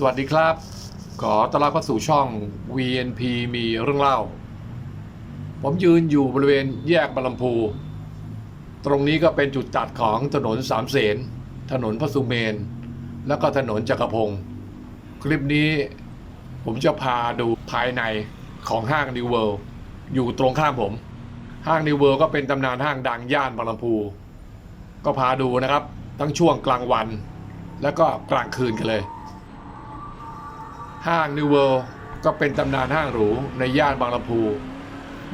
สวัสดีครับ ขอต้อนรับเข้าสู่ช่อง VNP มีเรื่องเล่า ผมยืนอยู่บริเวณแยกบางลำพู ตรงนี้ก็เป็นจุดตัดของถนนสามเสน ถนนพระสุเมน แล้วก็ถนนจักรพงศ์คลิปนี้ผมจะพาดูภายในของห้างนิวเวิลด์อยู่ตรงข้ามผม ห้างนิวเวิลด์ก็เป็นตำนานห้างดังย่านบางลำพู ก็พาดูนะครับ ทั้งช่วงกลางวัน แล้วก็กลางคืนกันเลย ห้างนิวเวิลด์ก็เป็นตำนานห้างหรูในย่านบางลำพู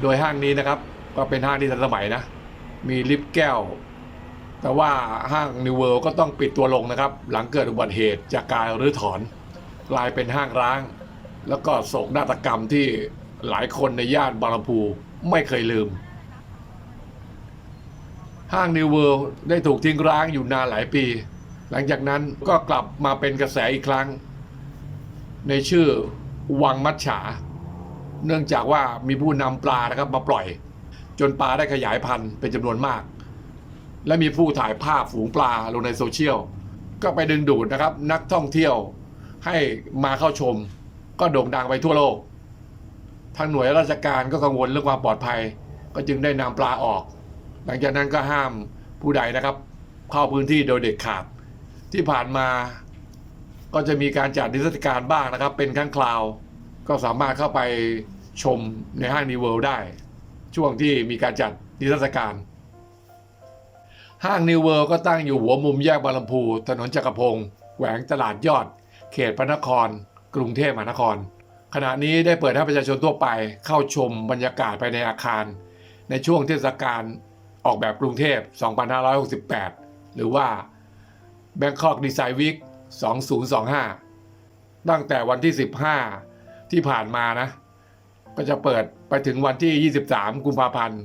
โดยห้างนี้นะครับ ก็เป็นห้างที่ทันสมัยนะ มีลิฟต์แก้ว แต่ว่าห้างนิวเวิลด์ก็ต้องปิดตัวลงนะครับ หลังเกิดอุบัติเหตุจากการรื้อถอน กลายเป็นห้างร้าง แล้วก็โศกนาฏกรรมที่หลายคนในย่านบางลำพูไม่เคยลืม ห้างนิวเวิลด์ได้ถูกทิ้งร้างอยู่นานหลายปี หลังจากนั้นก็กลับมาเป็นกระแสอีกครั้ง ในชื่อวังมัจฉา เนื่องจากว่ามีผู้นำปลานะครับมาปล่อย จนปลาได้ขยายพันธุ์เป็นจำนวนมาก และมีผู้ถ่ายภาพฝูงปลาลงในโซเชียล ก็ไปดึงดูดนะครับ นักท่องเที่ยวให้มาเข้าชม ก็โด่งดังไปทั่วโลก ทางหน่วยราชการก็กังวลเรื่องความปลอดภัย ก็จึงได้นำปลาออก หลังจากนั้นก็ห้ามผู้ใดนะครับ เข้าพื้นที่โดยเด็ดขาดที่ผ่านมา ก็จะมีการจัดนิทรรศการบ้างนะครับ เป็นครั้งคราว ก็สามารถเข้าไปชมในห้างนิวเวิลด์ได้ ช่วงที่มีการจัดนิทรรศการ ห้างนิวเวิลด์ก็ตั้งอยู่หัวมุมแยกบางลำพู ถนนจักรพงศ์แขวงตลาดยอด เขตพระนคร กรุงเทพมหานคร ขณะนี้ได้เปิดให้ประชาชนทั่วไปเข้าชมบรรยากาศภายในอาคาร ในช่วงเทศกาลออกแบบกรุงเทพ 2568 หรือว่า Bangkok Design Week 2025 ตั้งแต่วันที่ 15 ที่ผ่านมานะ ก็จะเปิดไปถึงวันที่ 23 กุมภาพันธ์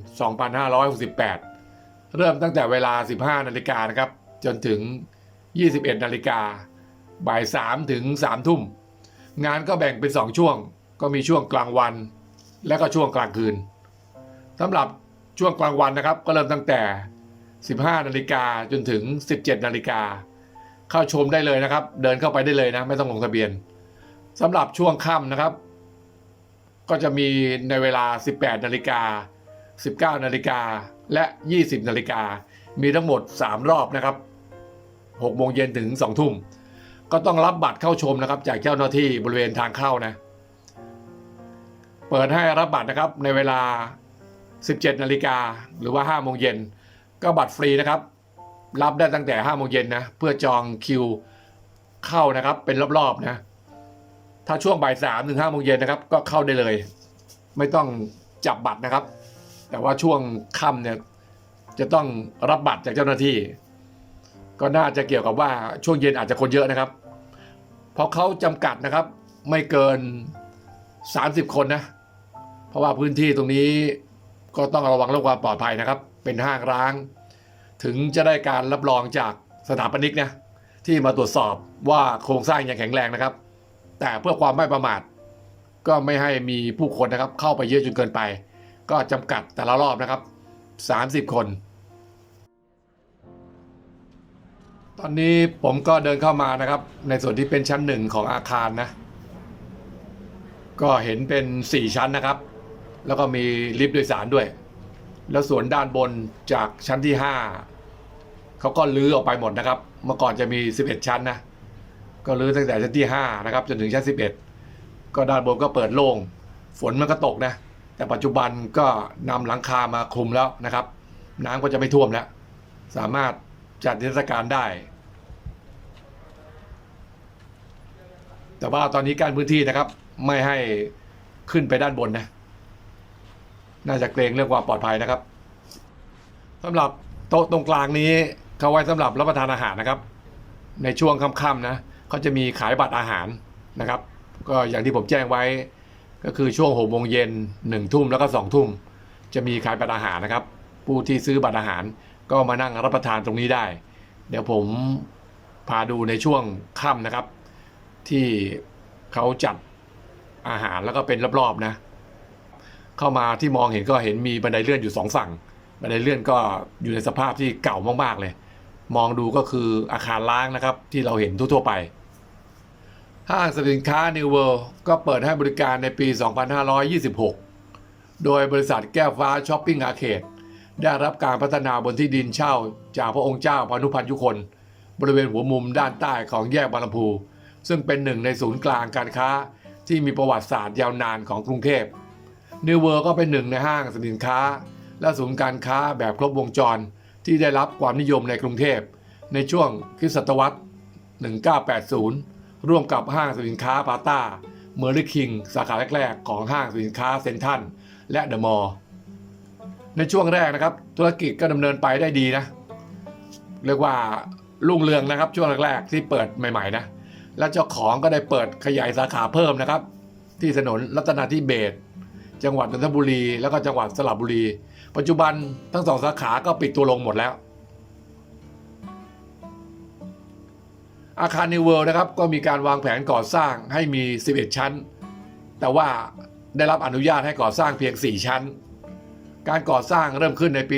2568 เริ่มตั้งแต่เวลา 15 นาฬิกานะครับ จนถึง 21 นาฬิกาบ่าย 3 ถึง 3 ทุ่ม งานก็แบ่งเป็น 2 ช่วง ก็มีช่วงกลางวัน และก็ช่วงกลางคืนสำหรับช่วงกลางวันนะครับ ก็เริ่มตั้งแต่ 15 นาฬิกาจนถึง 17 นาฬิกา เข้าชมได้เลยนะครับ เดินเข้าไปได้เลยนะ ไม่ต้องลงทะเบียนสำหรับช่วงค่ำนะครับ ก็จะมีในเวลา 18นาฬิกา19นาฬิกาและ 20นาฬิกามีทั้งหมด 3 รอบนะครับ6โมงเย็นถึง2ทุ่ม ก็ต้องรับบัตรเข้าชมนะครับ จากเจ้าหน้าที่บริเวณทางเข้านะ เปิดให้รับบัตรนะครับในเวลา 17นาฬิกาหรือว่า5โมงเย็นก็บัตรฟรีนะครับ รับได้ตั้งแต่5โมงเย็นนะเพื่อจองคิวเข้านะครับ เป็นรอบๆนะ ถ้าช่วงบ่ายสามถึงห้าโมงเย็นนะครับ ก็เข้าได้เลย ไม่ต้องจับบัตรนะครับ แต่ว่าช่วงค่ำเนี่ยจะต้องรับบัตรจากเจ้าหน้าที่ ก็น่าจะเกี่ยวกับว่าช่วงเย็นอาจจะคนเยอะนะครับ เพราะเขาจำกัดนะครับ ไม่เกิน 30 คนนะ เพราะว่าพื้นที่ตรงนี้ก็ต้องระวังเรื่องความปลอดภัยนะครับ เป็นห้างร้าง ถึงจะได้การรับรองจากสถาปนิกนะที่มาตรวจสอบว่าโครงสร้างยังแข็งแรงนะครับ แต่เพื่อความไม่ประมาท ก็ไม่ให้มีผู้คนนะครับ เข้าไปเยอะจนเกินไป ก็จำกัดแต่ละรอบนะครับ 30 คน ตอนนี้ผมก็เดินเข้ามานะครับ ในส่วนที่เป็นชั้นหนึ่งของอาคารนะ ก็เห็นเป็น 4 ชั้นนะครับ แล้วก็มีลิฟต์โดยสารด้วย แล้วส่วนด้านบนจากชั้นที่ 5เขาก็ลื้อออกไปหมดนะครับ เมื่อก่อนจะมี 11 ชั้นนะ ก็รื้อตั้งแต่ชั้นที่ 5 นะครับ จนถึงชั้น 11 ก็ด้านบนก็เปิดโล่ง ฝนมันก็ตกนะ แต่ปัจจุบันก็นำหลังคามาคลุมแล้วนะครับ น้ำก็จะไม่ท่วมแล้ว สามารถจัดนิทรรศการได้ แต่ว่าตอนนี้การพื้นที่นะครับ ไม่ให้ขึ้นไปด้านบนนะ น่าจะเกรงเรื่องความปลอดภัยนะครับสำหรับโต๊ะตรงกลางนี้เขาไว้สำหรับรับประทานอาหารนะครับ ในช่วงค่ำๆนะเขาจะมีขายบัตรอาหารนะครับ ก็อย่างที่ผมแจ้งไว้ ก็คือช่วงหกโมงเย็นหนึ่งทุ่มแล้วก็สองทุ่มจะมีขายบัตรอาหารนะครับ ผู้ที่ซื้อบัตรอาหารก็มานั่งรับประทานตรงนี้ได้ เดี๋ยวผมพาดูในช่วงค่ำนะครับ ที่เขาจัดอาหารแล้วก็เป็นรอบๆนะ เข้ามาที่มองเห็นก็เห็นมีบันไดเลื่อนอยู่สองฝั่ง บันไดเลื่อนก็อยู่ในสภาพที่เก่ามากๆเลย มองดูก็คืออาคารล้างนะครับ ที่เราเห็นทั่วๆไป ห้างสินค้า New World ก็เปิดให้บริการในปี 2526 โดยบริษัทแก้วฟ้าช้อปปิ้งอาเคดได้รับการพัฒนาบนที่ดินเช่า จากพระองค์เจ้าพานุพันธ์ยุคน บริเวณหัวมุมด้านใต้ของแยกบางลำพู ซึ่งเป็นหนึ่งในศูนย์กลางการค้าที่มีประวัติศาสตร์ยาวนานของกรุงเทพ New World ก็เป็นหนึ่งในห้างสินค้า และศูนย์การค้าแบบครบวงจรที่ได้รับความนิยมในกรุงเทพ ในช่วงคริสตศตวรรษ 1980 ร่วมกับห้างสินค้าพาต้าเมอร์ลิคิงสาขาแรกๆ ของห้างสินค้าเซ็นทรัลและเดอะมอลล์ในช่วงแรกนะครับ ธุรกิจก็ดำเนินไปได้ดีนะ เรียกว่ารุ่งเรืองนะครับ ช่วงแรกๆ ที่เปิดใหม่ๆนะและเจ้าของก็ได้เปิดขยายสาขาเพิ่มนะครับ ที่ถนนรัตนาธิเบศร จังหวัดนนทบุรี แล้วก็จังหวัดสระบุรี ปัจจุบันทั้งสองสาขาก็ปิดตัวลงหมดแล้ว อาคารนิวเวิลด์นะครับก็มีการวางแผนก่อสร้างให้มี 11 ชั้น แต่ว่าได้รับอนุญาตให้ก่อสร้างเพียง 4 ชั้น การก่อสร้างเริ่มขึ้นในปี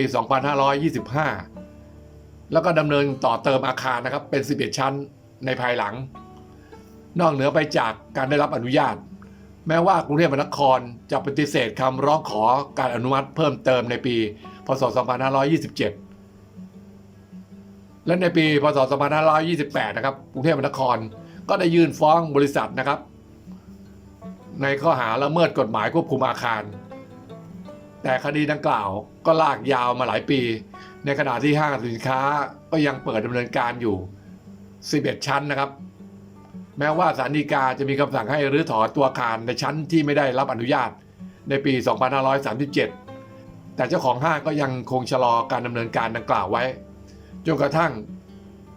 2525 แล้วก็ดำเนินต่อเติมอาคารนะครับเป็น 11 ชั้นในภายหลัง นอกเหนือไปจากการได้รับอนุญาต แม้ว่ากรุงเทพมหานครจะปฏิเสธคำร้องขอการอนุมัติเพิ่มเติมในปี พศ 2527 และในปี พศ 2528 นะครับ กรุงเทพมหานครก็ได้ยื่นฟ้องบริษัทนะครับ ในข้อหาละเมิดกฎหมายควบคุมอาคาร แต่คดีดังกล่าวก็ลากยาวมาหลายปี ในขณะที่ห้างสินค้าก็ยังเปิดดำเนินการอยู่ 11 ชั้นนะครับ แม้ว่าศาลฎีกาจะมีคำสั่งให้รื้อถอนตัวอาคารในชั้นที่ไม่ได้รับอนุญาตในปี 2537 แต่เจ้าของห้างก็ยังคงชะลอการดำเนินการดังกล่าวไว้ จนกระทั่ง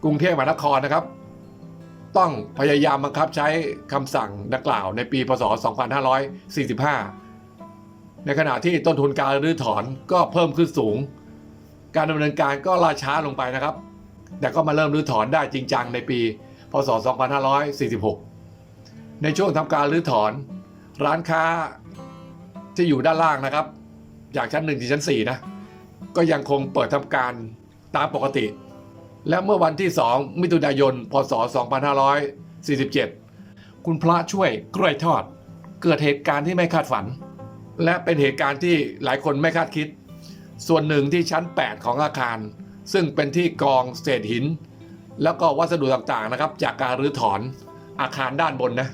กรุงเทพมหานครนะครับ ต้องพยายามบังคับใช้คำสั่งดังกล่าวในปี พศ 2545 ในขณะที่ต้นทุนการรื้อถอนก็เพิ่มขึ้นสูง การดำเนินการก็ล่าช้าลงไปนะครับ แต่ก็มาเริ่มรื้อถอนได้จริงจังในปี พศ 2546 ในช่วงทำการรื้อถอนร้านค้าที่อยู่ด้านล่างนะครับ จากชั้น1ถึงชั้น4นะก็ยังคงเปิดทำการตามปกติ และเมื่อวันที่ 2 มิถุนายน พศ 2547 คุณพระช่วยกล้วยทอด เกิดเหตุการณ์ที่ไม่คาดฝัน และเป็นเหตุการณ์ที่หลายคนไม่คาดคิด ส่วนหนึ่งที่ชั้น 8 ของอาคาร ซึ่งเป็นที่กองเศษหิน แล้วก็วัสดุต่างๆนะครับ จากการรื้อถอนอาคารด้านบนนะ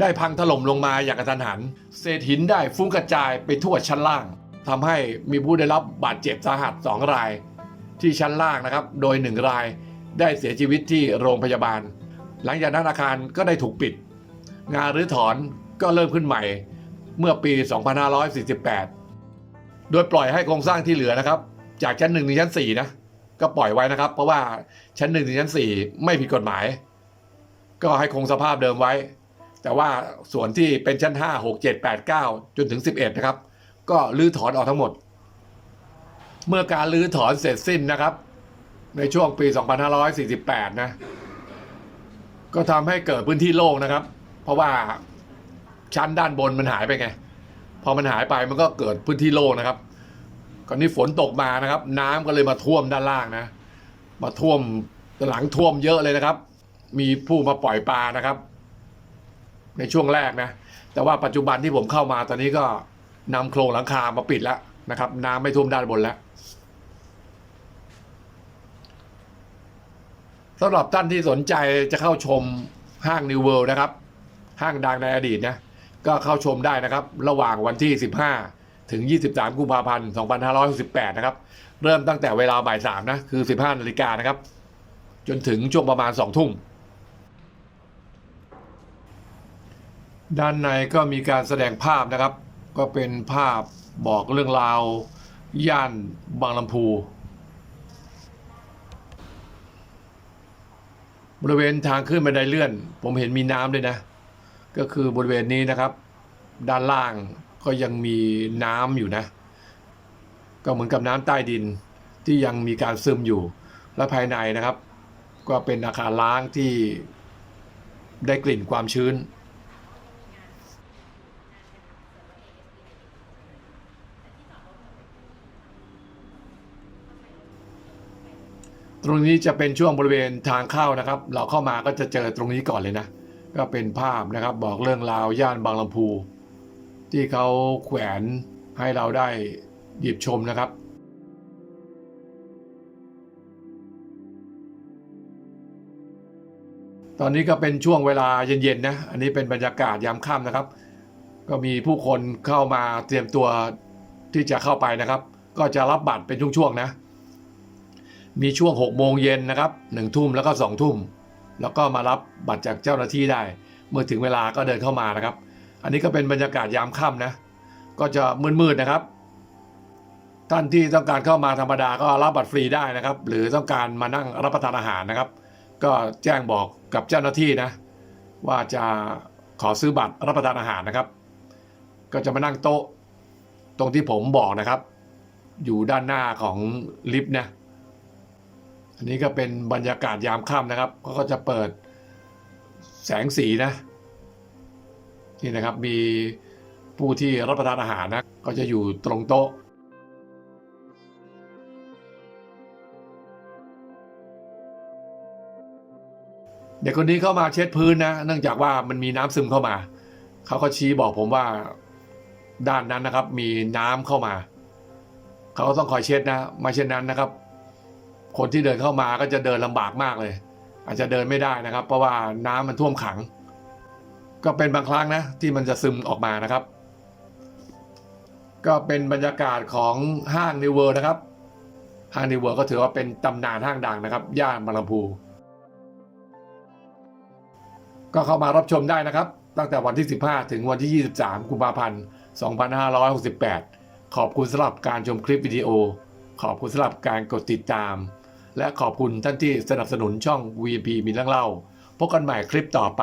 ได้พังถล่มลงมาอย่างกระทันหัน เศษหินได้ฟุ้งกระจายไปทั่วชั้นล่างทำให้มีผู้ได้รับบาดเจ็บสาหัส 2 ราย ที่ชั้นล่างนะครับ โดย 1 รายได้เสียชีวิตที่โรงพยาบาล หลังจากนั้นอาคารก็ได้ถูกปิด งานรื้อถอนก็เริ่มขึ้นใหม่เมื่อปี 2548 โดยปล่อยให้โครงสร้างที่เหลือนะครับ จากชั้น1ถึงชั้น4นะ ก็ปล่อยไว้นะครับ เพราะว่าชั้น1ถึงชั้น4ไม่ผิดกฎหมาย ก็ให้คงสภาพเดิมไว้ แต่ว่าส่วนที่เป็นชั้น5 6 7 8 9จนถึง11นะครับ ก็รื้อถอนออกทั้งหมด เมื่อการรื้อถอนเสร็จสิ้นนะครับ ในช่วงปี 2548 นะ ก็ทำให้เกิดพื้นที่โล่งนะครับ เพราะว่าชั้นด้านบนมันหายไปไง พอมันหายไปมันก็เกิดพื้นที่โล่งนะครับ ก่อนนี้ฝนตกมานะครับ น้ำก็เลยมาท่วมด้านล่างนะ มาท่วมหลังท่วมเยอะเลยนะครับ มีผู้มาปล่อยปลานะครับ ในช่วงแรกนะ แต่ว่าปัจจุบันที่ผมเข้ามาตอนนี้ก็นำโครงหลังคามาปิดแล้วนะครับ น้ำไม่ท่วมด้านบนแล้วสำหรับท่านที่สนใจจะเข้าชมห้าง New World นะครับ ห้างดังในอดีตนะ ก็เข้าชมได้นะครับ ระหว่างวันที่ 15 ถึง 23 กุมภาพันธ์ 2568 นะครับ เริ่มตั้งแต่เวลาบ่าย 3 นะ คือ 15 นาฬิกานะครับ จนถึงช่วงประมาณ 2 ทุ่ม ด้านในก็มีการแสดงภาพนะครับ ก็เป็นภาพบอกเรื่องราว ย่านบางลำพูบริเวณทางขึ้นบันไดเลื่อน ผมเห็นมีน้ำด้วยนะ ก็คือบริเวณนี้นะครับ ด้านล่าง ก็ยังมีน้ำอยู่นะ ก็เหมือนกับน้ำใต้ดินที่ยังมีการซึมอยู่ และภายในนะครับ ก็เป็นอาคารล้างที่ได้กลิ่นความชื้น ตรงนี้จะเป็นช่วงบริเวณทางเข้านะครับ เราเข้ามาก็จะเจอตรงนี้ก่อนเลยนะ ก็เป็นภาพนะครับบอกเรื่องราวย่านบางลำพู ที่เขาแขวนให้เราได้หยิบชมนะครับ ตอนนี้ก็เป็นช่วงเวลาเย็นๆนะ อันนี้เป็นบรรยากาศยามค่ำนะครับ ก็มีผู้คนเข้ามาเตรียมตัวที่จะเข้าไปนะครับ ก็จะรับบัตรเป็นช่วงๆนะ มีช่วง6โมงเย็นนะครับ1ทุ่มแล้วก็2ทุ่ม แล้วก็มารับบัตรจากเจ้าหน้าที่ได้ เมื่อถึงเวลาก็เดินเข้ามานะครับ อันนี้ก็เป็นบรรยากาศยามค่ำนะ ก็จะมืดๆนะครับ ท่านที่ต้องการเข้ามาธรรมดาก็รับบัตรฟรีได้นะครับ หรือต้องการมานั่งรับประทานอาหารนะครับ ก็แจ้งบอกกับเจ้าหน้าที่นะ ว่าจะขอซื้อบัตรรับประทานอาหารนะครับ ก็จะมานั่งโต๊ะ ตรงที่ผมบอกนะครับ อยู่ด้านหน้าของลิฟต์นะอันนี้ก็เป็นบรรยากาศยามค่ำนะครับ ก็จะเปิดแสงสีนะ นี่นะครับมีผู้ที่รับประทานอาหารนะ ก็จะอยู่ตรงโต๊ะเด็กคนนี้เข้ามาเช็ดพื้นนะ เนื่องจากว่ามันมีน้ำซึมเข้ามา เขาก็ชี้บอกผมว่าด้านนั้นนะครับ มีน้ำเข้ามา เขาต้องคอยเช็ดนะไม่เช่นนั้นนะครับ คนที่เดินเข้ามาก็จะเดินลำบากมากเลย อาจจะเดินไม่ได้นะครับ เพราะว่าน้ำมันท่วมขัง ก็เป็นบางครั้งนะที่มันจะซึมออกมานะครับ ก็เป็นบรรยากาศของห้างนิวเวิร์นะครับ ห้างนิวเวิร์ก็ถือว่าเป็นตำนานห้างดังนะครับ ย่านบางลำพู ก็เข้ามารับชมได้นะครับ ตั้งแต่วันที่ 15 ถึงวันที่ 23 กุมภาพันธ์ 2568 ขอบคุณสำหรับการชมคลิปวิดีโอ ขอบคุณสำหรับการกดติดตาม และขอบคุณท่านที่สนับสนุนช่อง VP มีเรื่องเล่าพบกันใหม่คลิปต่อไป